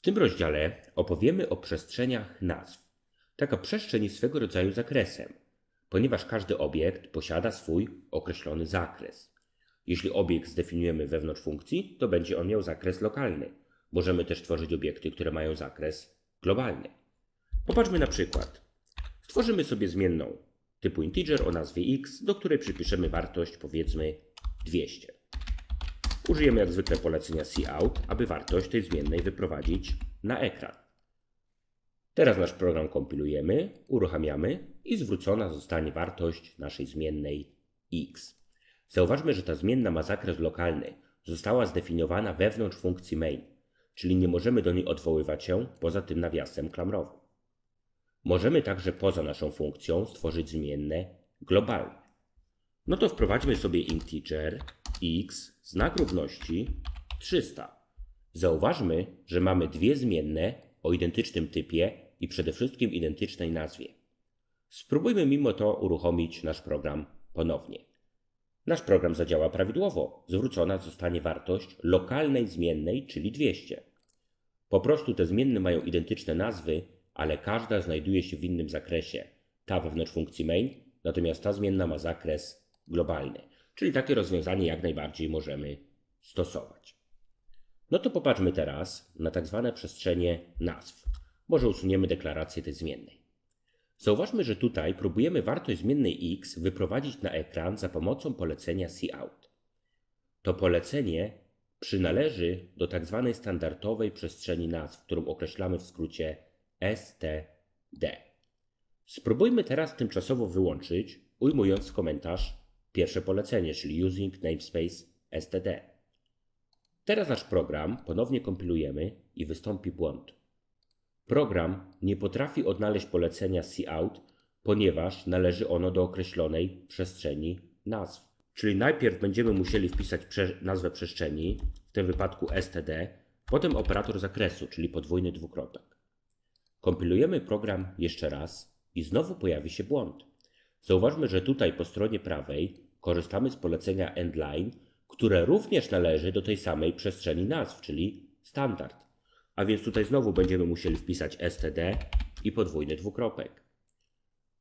W tym rozdziale opowiemy o przestrzeniach nazw. Taka przestrzeń jest swego rodzaju zakresem, ponieważ każdy obiekt posiada swój określony zakres. Jeśli obiekt zdefiniujemy wewnątrz funkcji, to będzie on miał zakres lokalny. Możemy też tworzyć obiekty, które mają zakres globalny. Popatrzmy na przykład. Stworzymy sobie zmienną typu integer o nazwie x, do której przypiszemy wartość powiedzmy 200. Użyjemy jak zwykle polecenia cout, aby wartość tej zmiennej wyprowadzić na ekran. Teraz nasz program kompilujemy, uruchamiamy i zwrócona zostanie wartość naszej zmiennej x. Zauważmy, że ta zmienna ma zakres lokalny. Została zdefiniowana wewnątrz funkcji main, czyli nie możemy do niej odwoływać się poza tym nawiasem klamrowym. Możemy także poza naszą funkcją stworzyć zmienne globalne. No to wprowadźmy sobie integer x znak równości 300. Zauważmy, że mamy dwie zmienne o identycznym typie i przede wszystkim identycznej nazwie. Spróbujmy mimo to uruchomić nasz program ponownie. Nasz program zadziała prawidłowo. Zwrócona zostanie wartość lokalnej zmiennej, czyli 200. Po prostu te zmienne mają identyczne nazwy, ale każda znajduje się w innym zakresie. Ta wewnątrz funkcji main, natomiast ta zmienna ma zakres globalny. Czyli takie rozwiązanie jak najbardziej możemy stosować. No to popatrzmy teraz na tak zwane przestrzenie nazw. Może usuniemy deklarację tej zmiennej. Zauważmy, że tutaj próbujemy wartość zmiennej x wyprowadzić na ekran za pomocą polecenia cout. To polecenie przynależy do tak zwanej standardowej przestrzeni nazw, którą określamy w skrócie std. Spróbujmy teraz tymczasowo wyłączyć, ujmując w komentarz pierwsze polecenie, czyli using namespace std. Teraz nasz program ponownie kompilujemy i wystąpi błąd. Program nie potrafi odnaleźć polecenia cout, ponieważ należy ono do określonej przestrzeni nazw. Czyli najpierw będziemy musieli wpisać prze nazwę przestrzeni, w tym wypadku std, potem operator zakresu, czyli podwójny dwukropek. Kompilujemy program jeszcze raz i znowu pojawi się błąd. Zauważmy, że tutaj po stronie prawej korzystamy z polecenia endline, które również należy do tej samej przestrzeni nazw, czyli standard. A więc tutaj znowu będziemy musieli wpisać std i podwójny dwukropek.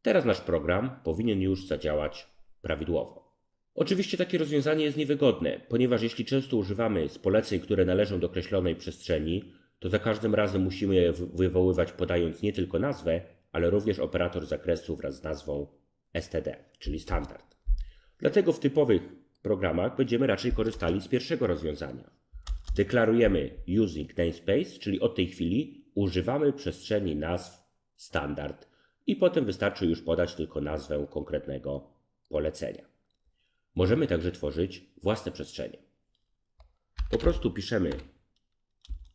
Teraz nasz program powinien już zadziałać prawidłowo. Oczywiście takie rozwiązanie jest niewygodne, ponieważ jeśli często używamy z poleceń, które należą do określonej przestrzeni, to za każdym razem musimy je wywoływać podając nie tylko nazwę, ale również operator zakresu wraz z nazwą std, czyli standard. Dlatego w typowych programach będziemy raczej korzystali z pierwszego rozwiązania. Deklarujemy using namespace, czyli od tej chwili używamy przestrzeni nazw standard i potem wystarczy już podać tylko nazwę konkretnego polecenia. Możemy także tworzyć własne przestrzenie. Po prostu piszemy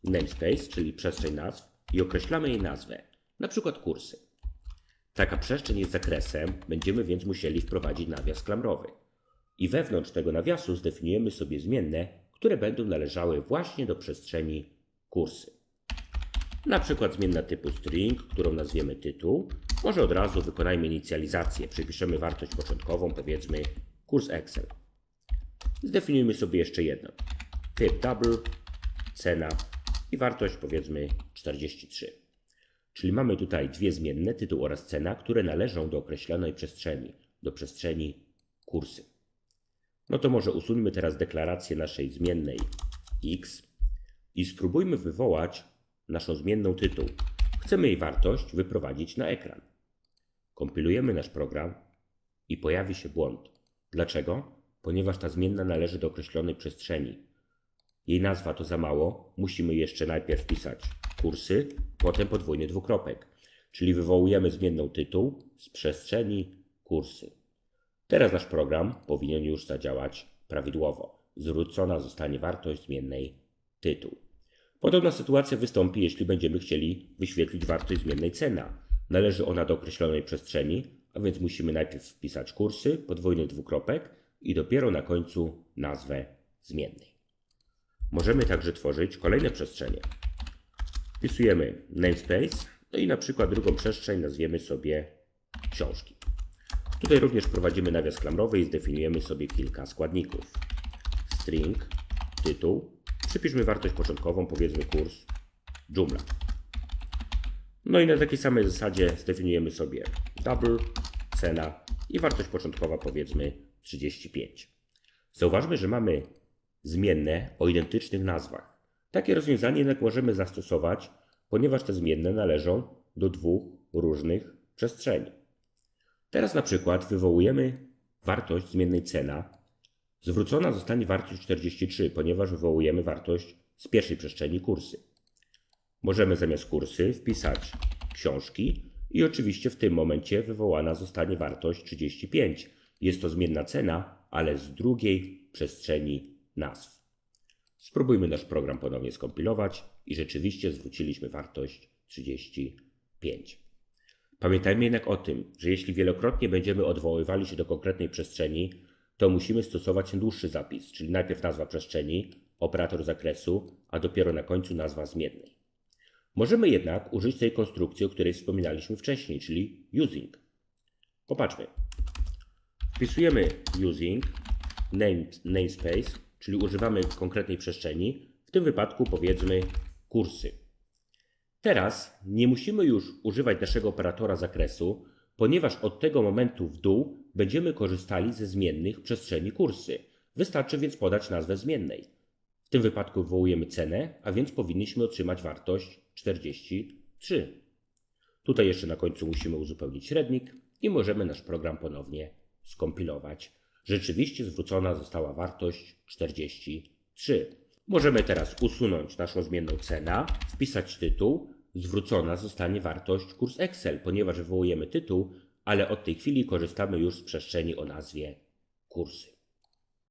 namespace, czyli przestrzeń nazw i określamy jej nazwę, na przykład kursy. Taka przestrzeń jest zakresem, będziemy więc musieli wprowadzić nawias klamrowy. I wewnątrz tego nawiasu zdefiniujemy sobie zmienne, które będą należały właśnie do przestrzeni kursy. Na przykład zmienna typu string, którą nazwiemy tytuł. Może od razu wykonajmy inicjalizację. Przypiszemy wartość początkową, powiedzmy kurs Excel. Zdefiniujmy sobie jeszcze jedno. Typ double, cena i wartość powiedzmy 43. Czyli mamy tutaj dwie zmienne, tytuł oraz cena, które należą do określonej przestrzeni, do przestrzeni kursy. No to może usuńmy teraz deklarację naszej zmiennej x i spróbujmy wywołać naszą zmienną tytuł. Chcemy jej wartość wyprowadzić na ekran. Kompilujemy nasz program i pojawi się błąd. Dlaczego? Ponieważ ta zmienna należy do określonej przestrzeni. Jej nazwa to za mało, musimy jeszcze najpierw wpisać kursy, potem podwójny dwukropek, czyli wywołujemy zmienną tytuł z przestrzeni kursy. Teraz nasz program powinien już zadziałać prawidłowo. Zwrócona zostanie wartość zmiennej tytuł. Podobna sytuacja wystąpi, jeśli będziemy chcieli wyświetlić wartość zmiennej cena. Należy ona do określonej przestrzeni, a więc musimy najpierw wpisać kursy, podwójny dwukropek i dopiero na końcu nazwę zmiennej. Możemy także tworzyć kolejne przestrzenie. Wpisujemy namespace, no i na przykład drugą przestrzeń nazwiemy sobie książki. Tutaj również prowadzimy nawias klamrowy i zdefiniujemy sobie kilka składników. String, tytuł, przypiszmy wartość początkową, powiedzmy kurs Joomla. No i na takiej samej zasadzie zdefiniujemy sobie double, cena i wartość początkowa powiedzmy 35. Zauważmy, że mamy zmienne o identycznych nazwach. Takie rozwiązanie jednak możemy zastosować, ponieważ te zmienne należą do dwóch różnych przestrzeni. Teraz na przykład wywołujemy wartość zmiennej cena. Zwrócona zostanie wartość 43, ponieważ wywołujemy wartość z pierwszej przestrzeni kursy. Możemy zamiast kursy wpisać książki i oczywiście w tym momencie wywołana zostanie wartość 35. Jest to zmienna cena, ale z drugiej przestrzeni nazw. Spróbujmy nasz program ponownie skompilować i rzeczywiście zwróciliśmy wartość 35. Pamiętajmy jednak o tym, że jeśli wielokrotnie będziemy odwoływali się do konkretnej przestrzeni, to musimy stosować dłuższy zapis, czyli najpierw nazwa przestrzeni, operator zakresu, a dopiero na końcu nazwa zmiennej. Możemy jednak użyć tej konstrukcji, o której wspominaliśmy wcześniej, czyli using. Popatrzmy. Wpisujemy using name, namespace, czyli używamy konkretnej przestrzeni, w tym wypadku powiedzmy kursy. Teraz nie musimy już używać naszego operatora zakresu, ponieważ od tego momentu w dół będziemy korzystali ze zmiennych przestrzeni kursy. Wystarczy więc podać nazwę zmiennej. W tym wypadku wywołujemy cenę, a więc powinniśmy otrzymać wartość 43. Tutaj jeszcze na końcu musimy uzupełnić średnik i możemy nasz program ponownie skompilować. Rzeczywiście zwrócona została wartość 43. Możemy teraz usunąć naszą zmienną cenę, wpisać tytuł, zwrócona zostanie wartość kurs Excel, ponieważ wywołujemy tytuł, ale od tej chwili korzystamy już z przestrzeni o nazwie kursy.